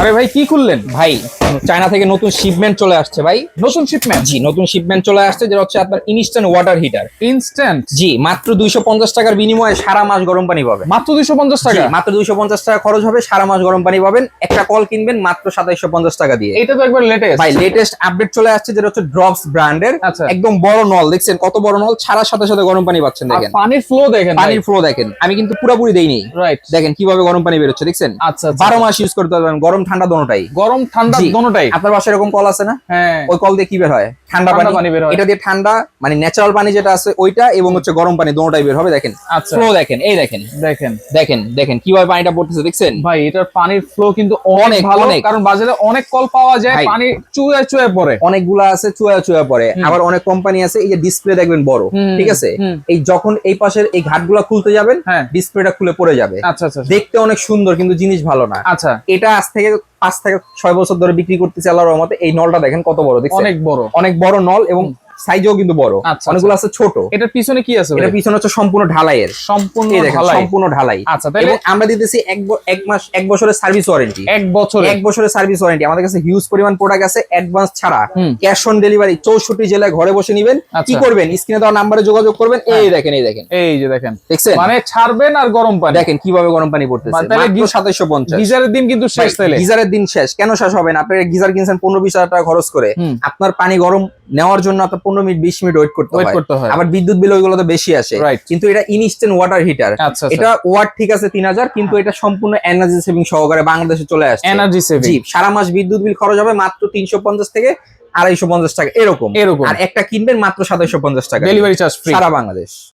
আরে ভাই কি করলেন ভাই চায়না থেকে নতুন শিপমেন্ট চলে আসছে ভাই। নতুন শিপমেন্ট জি নতুন শিপমেন্ট চলে আসছে যেটা হচ্ছে আপনার ইনস্ট্যান্ট ওয়াটার হিটার ইনস্ট্যান্ট জি মাত্র দুইশো পঞ্চাশ টাকার বিনিময়ে সারা মাস গরম পানি পাবেন। মাত্র দুইশো পঞ্চাশ টাকা? মাত্র দুইশো পঞ্চাশ টাকা খরচ হবে সারা মাস গরম পানি পাবেন। একটা কল কিনবেন মাত্র সাতাইশো পঞ্চাশ টাকা দিয়ে। এটা তো একবার লেটেস্ট ভাই লেটেস্ট আপডেট চলে আসছে যেটা হচ্ছে ড্রপস ব্র্যান্ডের আচ্ছা। একদম বড় নল। দেখছেন কত বড় নল? ছাড়ার সাথে সাথে গরম পানি পাচ্ছেন দেখেন। পানির ফ্লো দেখেন পানির ফ্লো দেখেন। আমি কিন্তু পুরোপুরি দেইনি। রাইট দেখেন কীভাবে গরম পানি বেরোচ্ছে দেখছেন? আচ্ছা আচ্ছা। বারো মাস ইউজ করতে পারবেন গরম ঠান্ডা দোনোটাই। গরম ঠান্ডা দোনোটাই। আপনার বাসায় এরকম কল আছে না? হ্যাঁ। ওই কল দিয়ে কি বের হয়? ঠান্ডা পানি। বের হয়। এটা দিয়ে ঠান্ডা মানে ন্যাচারাল পানি যেটা আছে ওইটা এবং হচ্ছে গরম পানি দোনোটাই বের হবে দেখেন। আচ্ছা। ফ্লো দেখেন এই দেখেন। দেখেন। দেখেন দেখেন কীভাবে পানিটা পড়তেছে দেখছেন? ভাই এটার পানির ফ্লো কিন্তু অনেক, ভালো কারণ বাজারে অনেক কল পাওয়া যায় পানি চুয়ে চুয়ে পড়ে। অনেকগুলা আছে চুয়া চুয়া পরে আবার অনেক কোম্পানি আছে এই যে ডিসপ্লে দেখবেন বড় ঠিক আছে? এই যখন এই পাশের এই ঘাটগুলা খুলতে যাবেন হ্যাঁ। ডিসপ্লেটা খুলে পড়ে যাবে। আচ্ছা আচ্ছা আচ্ছা। দেখতে অনেক সুন্দর কিন্তু জিনিস ভালো না। আচ্ছা। এটা আজ থেকে পাঁচ থেকে ছয় বছর ধরে বিক্রি করতেছে আল্লাহর রহমতে এই নলটা দেখেন কত বড় দেখছেন? অনেক বড়। অনেক বড় নল এবং সাইজও কিন্তু বড়। আচ্ছা, অনেকগুলো আছে ছোট। এটার পিছনে কি আছে এটা পিছনে হচ্ছে সম্পূর্ণ ঢালাইয়ের। সম্পূর্ণ ঢালাই। সম্পূর্ণ ঢালাই। আচ্ছা তাহলে আমরা দিতেছি এক এক মাস এক বছরের সার্ভিস ওয়ারেন্টি। এক বছরে এক বছরের সার্ভিস ওয়ারেন্টি। আমাদের কাছে হিউজ পরিমাণ প্রোডাক্ট আছে অ্যাডভান্স ছাড়া। ক্যাশ অন ডেলিভারি চৌষট্টি জেলায় ঘরে বসে নিবেন। কি আচ্ছা। করবেন? স্ক্রিনে দেওয়া নাম্বারে যোগাযোগ করবেন। এই দেখেন এই দেখেন। এই যে দেখেন। দেখছেন? মানে ছাড়বেন আর গরম পানি। দেখেন কীভাবে গরম পানি পড়তেছে। মানে তাহলে মাত্র গি- সাতাইশো পঞ্চাশ। গিজারের দিন কিন্তু শেষ তাইলে গিজারের দিন শেষ। কেন শেষ হবে না? আপনি গিজার কিনছেন পনেরো বিশ হাজার টাকা খরচ করে। আপনার পানি গরম নেওয়ার জন্য আপনার পনেরো মিনিট বিশ মিনিট ওয়েট করতে ওয়েট হয়। করতে হয়। আবার বিদ্যুৎ বিল ওইগুলো তো বেশি আসে. কিন্তু এটা ইনস্ট্যান্ট ওয়াটার হিটার এটা ওয়াট ঠিক আছে তিন হাজার কিন্তু এটা সম্পূর্ণ এনার্জি সেভিং সহকারে বাংলাদেশে চলে আসে এনার্জি সেভিং সারা মাস বিদ্যুৎ বিল খরচ হবে মাত্র তিনশো পঞ্চাশ থেকে আড়াইশো পঞ্চাশ টাকা এরকম। এরকম। আর একটা কিনবেন মাত্র সাতাইশো পঞ্চাশ টাকা। ডেলিভারি চার্জ ফ্রি সারা বাংলাদেশ।